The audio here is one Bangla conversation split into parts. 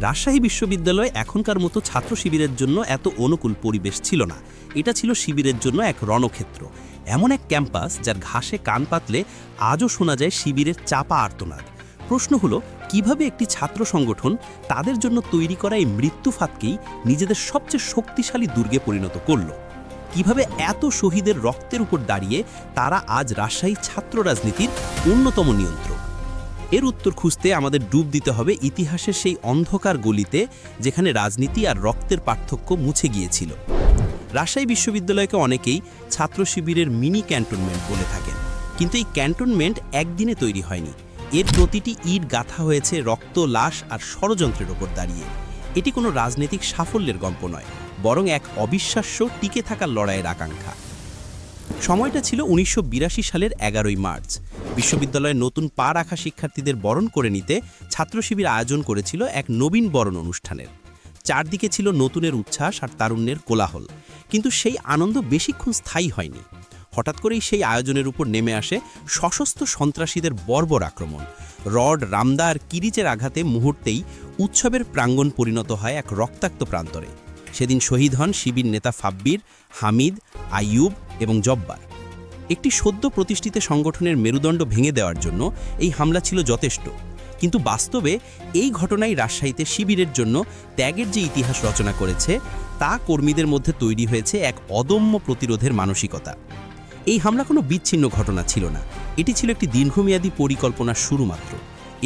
রাজশাহী বিশ্ববিদ্যালয় এখনকার মতো ছাত্র শিবিরের জন্য এত অনুকূল পরিবেশ ছিল না। এটা ছিল শিবিরের জন্য এক রণক্ষেত্র। এমন এক ক্যাম্পাস যার ঘাসে কান পাতলে আজও শোনা যায় শিবিরের চাপা আর্তনাদ। প্রশ্ন হলো, কীভাবে একটি ছাত্র সংগঠন তাদের জন্য তৈরি করা এই মৃত্যুফাতকেই নিজেদের সবচেয়ে শক্তিশালী দুর্গে পরিণত করল? কীভাবে এত শহীদের রক্তের উপর দাঁড়িয়ে তারা আজ রাজশাহী ছাত্র রাজনীতির অন্যতম নিয়ন্ত্রক? এর উত্তর খুঁজতে আমাদের ডুব দিতে হবে ইতিহাসের সেই অন্ধকার গলিতে যেখানে রাজনীতি আর রক্তের পার্থক্য মুছে গিয়েছিল। রাজশাহী বিশ্ববিদ্যালয়কে অনেকেই ছাত্র শিবিরের মিনি ক্যান্টনমেন্ট বলে থাকেন। কিন্তু এই ক্যান্টনমেন্ট একদিনে তৈরি হয়নি। এর প্রতিটি ইট গাথা হয়েছে রক্ত, লাশ আর ষড়যন্ত্রের ওপর দাঁড়িয়ে। এটি কোনো রাজনৈতিক সাফল্যের গল্প নয়, বরং এক অবিশ্বাস্য টিকে থাকার লড়াইয়ের আকাঙ্ক্ষা। সময়টা ছিল উনিশশো বিরাশি সালের এগারোই মার্চ। বিশ্ববিদ্যালয়ে নতুন পা রাখা শিক্ষার্থীদের বরণ করে নিতে ছাত্র শিবির আয়োজন করেছিল এক নবীন বরণ অনুষ্ঠানের। চারদিকে ছিল নতুনের উচ্ছ্বাস আর তারুণ্যের কোলাহল। কিন্তু সেই আনন্দ বেশিক্ষণ স্থায়ী হয়নি। হঠাৎ করেই সেই আয়োজনের উপর নেমে আসে সশস্ত্র সন্ত্রাসীদের বর্বর আক্রমণ। রড, রামদা আর কিরিচের আঘাতে মুহূর্তেই উৎসবের প্রাঙ্গণ পরিণত হয় এক রক্তাক্ত প্রান্তরে। সেদিন শহীদ হন শিবির নেতা ফাব্বির, হামিদ, আইয়ুব এবং জব্বার। একটি সদ্য প্রতিষ্ঠিত সংগঠনের মেরুদণ্ড ভেঙে দেওয়ার জন্য এই হামলা ছিল যথেষ্ট, কিন্তু বাস্তবে এই ঘটনাই রাজশাহীতে শিবিরের জন্য ত্যাগের যে ইতিহাস রচনা করেছে, তা কর্মীদের মধ্যে তৈরি হয়েছে এক অদম্য প্রতিরোধের মানসিকতা। এই হামলা কোনো বিচ্ছিন্ন ঘটনা ছিল না, এটি ছিল একটি দীর্ঘমেয়াদী পরিকল্পনার শুরু মাত্র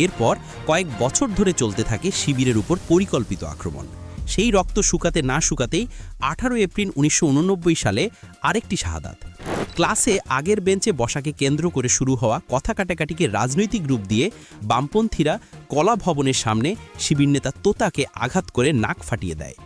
এরপর কয়েক বছর ধরে চলতে থাকে শিবিরের উপর পরিকল্পিত আক্রমণ। সেই রক্ত শুকাতে না শুকাতেই আঠারো এপ্রিল উনিশশো উননব্বই সালে আরেকটি শাহাদাত। ক্লাসে আগের বেঞ্চে বসাকে কেন্দ্র করে শুরু হওয়া কথা কাটাকাটিকে রাজনৈতিক রূপ দিয়ে বামপন্থীরা কলা ভবনের সামনে শিবির নেতা তোতাকে আঘাত করে নাক ফাটিয়ে দেয়।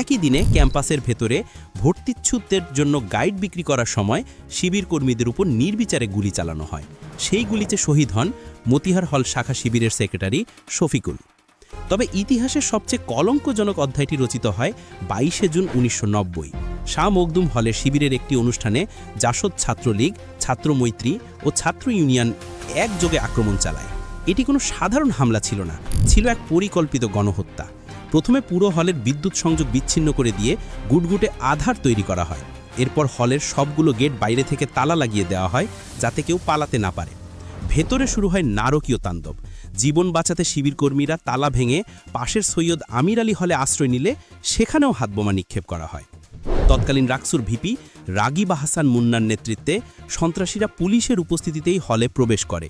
একই দিনে ক্যাম্পাসের ভেতরে ভর্তিচ্ছুতদের জন্য গাইড বিক্রি করার সময় শিবির কর্মীদের উপর নির্বিচারে গুলি চালানো হয়। সেই গুলিতে শহীদ হন মতিহার হল শাখা শিবিরের সেক্রেটারি শফিকুল। তবে ইতিহাসের সবচেয়ে কলঙ্কজনক অধ্যায়টি রচিত হয় বাইশে জুন উনিশশো নব্বই। শাহ মখদুম হলের শিবিরের একটি অনুষ্ঠানে জাসদ ছাত্রলীগ, ছাত্র মৈত্রী ও ছাত্র ইউনিয়ন একযোগে আক্রমণ চালায়। এটি কোনো সাধারণ হামলা ছিল না, ছিল এক পরিকল্পিত গণহত্যা। প্রথমে পুরো হলের বিদ্যুৎ সংযোগ বিচ্ছিন্ন করে দিয়ে গুটগুটে আধার তৈরি করা হয়। এরপর হলের সবগুলো গেট বাইরে থেকে তালা লাগিয়ে দেওয়া হয় যাতে কেউ পালাতে না পারে। ভেতরে শুরু হয় নারকীয় তাণ্ডব। জীবন বাঁচাতে শিবির কর্মীরা তালা ভেঙে পাশের সৈয়দ আমির আলী হলে আশ্রয় নিলে সেখানেও হাতবোমা নিক্ষেপ করা হয়। তৎকালীন রাকসুর ভিপি রাগিবা হাসান মুন্নার নেতৃত্বে সন্ত্রাসীরা পুলিশের উপস্থিতিতেই হলে প্রবেশ করে।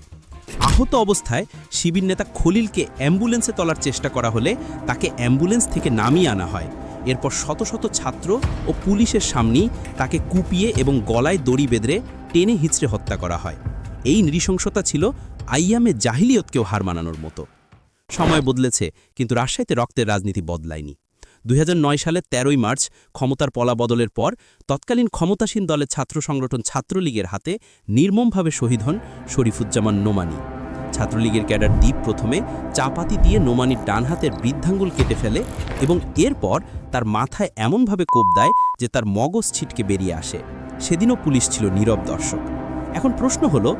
আহত অবস্থায় শিবির নেতা খলিলকে অ্যাম্বুলেন্সে তোলার চেষ্টা করা হলে তাকে অ্যাম্বুলেন্স থেকে নামিয়ে আনা হয়। এরপর শত শত ছাত্র ও পুলিশের সামনেই তাকে কুপিয়ে এবং গলায় দড়ি বেঁধে টেনে হিচড়ে হত্যা করা হয়। এই নৃশংসতা ছিল আইয়ামে জাহিলিয়তকেও হার মানানোর মতো। সময় বদলেছে, কিন্তু রাজশাহীতে রক্তের রাজনীতি বদলায়নি। দুই হাজার নয় সালের তেরোই মার্চ, ক্ষমতার পলা বদলের পর তৎকালীন ক্ষমতাসীন দলের ছাত্র সংগঠন ছাত্রলীগের হাতে নির্মমভাবে শহীদ হন শরীফুজ্জামান নোমানি। ছাত্রলীগের ক্যাডার দ্বীপ প্রথমে চাপাতি দিয়ে নোমানির ডান হাতের বৃদ্ধাঙ্গুল কেটে ফেলে এবং এরপর তার মাথায় এমনভাবে কোপ দেয় যে তার মগজ ছিটকে বেরিয়ে আসে। সেদিনও পুলিশ ছিল নীরব দর্শক। এখন প্রশ্ন হলো,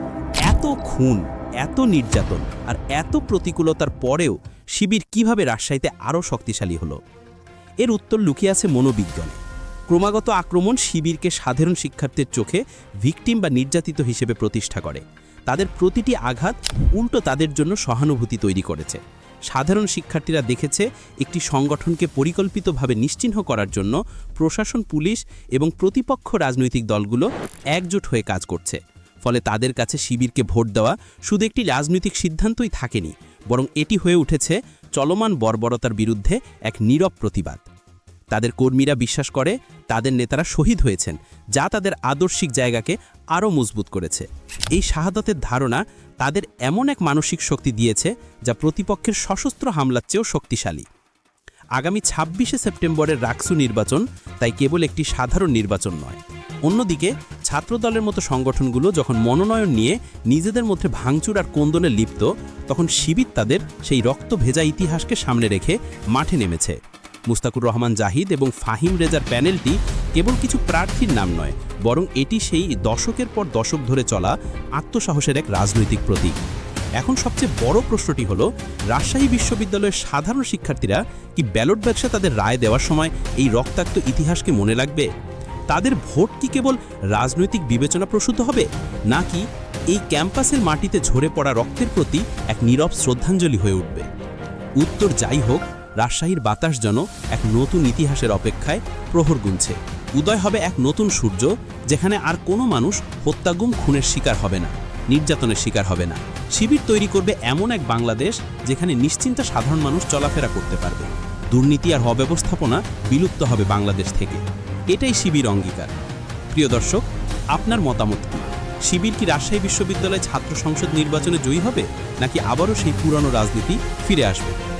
এত খুন এত নির্যাতন আর এত প্রতিকূলতার পরেও শিবির কীভাবে রাজশাহীতে আরও শক্তিশালী হলো? এর উত্তর লুকিয়ে আছে মনোবিজ্ঞানে। ক্রমাগত আক্রমণ শিবিরকে সাধারণ শিক্ষার্থীর চোখে ভিকটিম বা নির্যাতিত হিসেবে প্রতিষ্ঠা করে। তাদের প্রতিটি আঘাত উল্টো তাদের জন্য সহানুভূতি তৈরি করেছে। সাধারণ শিক্ষার্থীরা দেখেছে একটি সংগঠনকে পরিকল্পিতভাবে নিশ্চিহ্ন করার জন্য প্রশাসন, পুলিশ এবং প্রতিপক্ষ রাজনৈতিক দলগুলো একজোট হয়ে কাজ করছে। ফলে তাদের কাছে শিবিরকে ভোট দেওয়া শুধু একটি রাজনৈতিক সিদ্ধান্তই থাকেনি, বরং এটি হয়ে উঠেছে চলমান বর্বরতার বিরুদ্ধে এক নীরব প্রতিবাদ। তাদের কর্মীরা বিশ্বাস করে তাদের নেতারা শহীদ হয়েছেন, যা তাদের আদর্শিক জায়গাকে আরও মজবুত করেছে। এই শাহাদতের ধারণা তাদের এমন এক মানসিক শক্তি দিয়েছে, যা প্রতিপক্ষের সশস্ত্র হামলার চেয়েও শক্তিশালী। আগামী ছাব্বিশে সেপ্টেম্বরের রাকসু নির্বাচন তাই কেবল একটি সাধারণ নির্বাচন নয়, অন্যদিকে ছাত্রদলের মতো সংগঠনগুলো যখন মনোনয়ন নিয়ে নিজেদের মধ্যে ভাঙচুর আর কোন্দলে লিপ্ত, তখন শিবির তাদের সেই রক্ত ভেজা ইতিহাসকে সামনে রেখে মাঠে নেমেছে। মুস্তাকুর রহমান জাহিদ এবং ফাহিম রেজার প্যানেলটি কেবল কিছু প্রার্থীর নাম নয়, বরং এটি সেই দশকের পর দশক ধরে চলা আত্মসাহসের এক রাজনৈতিক প্রতীক। এখন সবচেয়ে বড় প্রশ্নটি হলো, রাজশাহী বিশ্ববিদ্যালয়ের সাধারণ শিক্ষার্থীরা কি ব্যালট ব্যবসা তাদের রায় দেওয়ার সময় এই রক্তাক্ত ইতিহাসকে মনে রাখবে তাদের ভোট কি কেবল রাজনৈতিক বিবেচনা প্রসূত হবে, নাকি এই ক্যাম্পাসের মাটিতে ঝরে পড়া রক্তের প্রতি এক নীরব শ্রদ্ধাঞ্জলি হয়ে উঠবে? উত্তর যাই হোক, রাজশাহীর বাতাস যেন এক নতুন ইতিহাসের অপেক্ষায় প্রহর গুনছে। উদয় হবে এক নতুন সূর্য, যেখানে আর কোনো মানুষ হত্যাগুম খুনের শিকার হবে না, নির্যাতনের শিকার হবে না। শিবির তৈরি করবে এমন এক বাংলাদেশ, যেখানে নিশ্চিন্তা সাধারণ মানুষ চলাফেরা করতে পারবে। দুর্নীতি আর অব্যবস্থাপনা বিলুপ্ত হবে বাংলাদেশ থেকে। এটাই শিবির অঙ্গীকার। প্রিয় দর্শক, আপনার মতামত শিবির কি রাজশাহী বিশ্ববিদ্যালয় ছাত্র সংসদ নির্বাচনে জয়ী হবে, নাকি আবারও সেই পুরনো রাজনীতি ফিরে আসবে?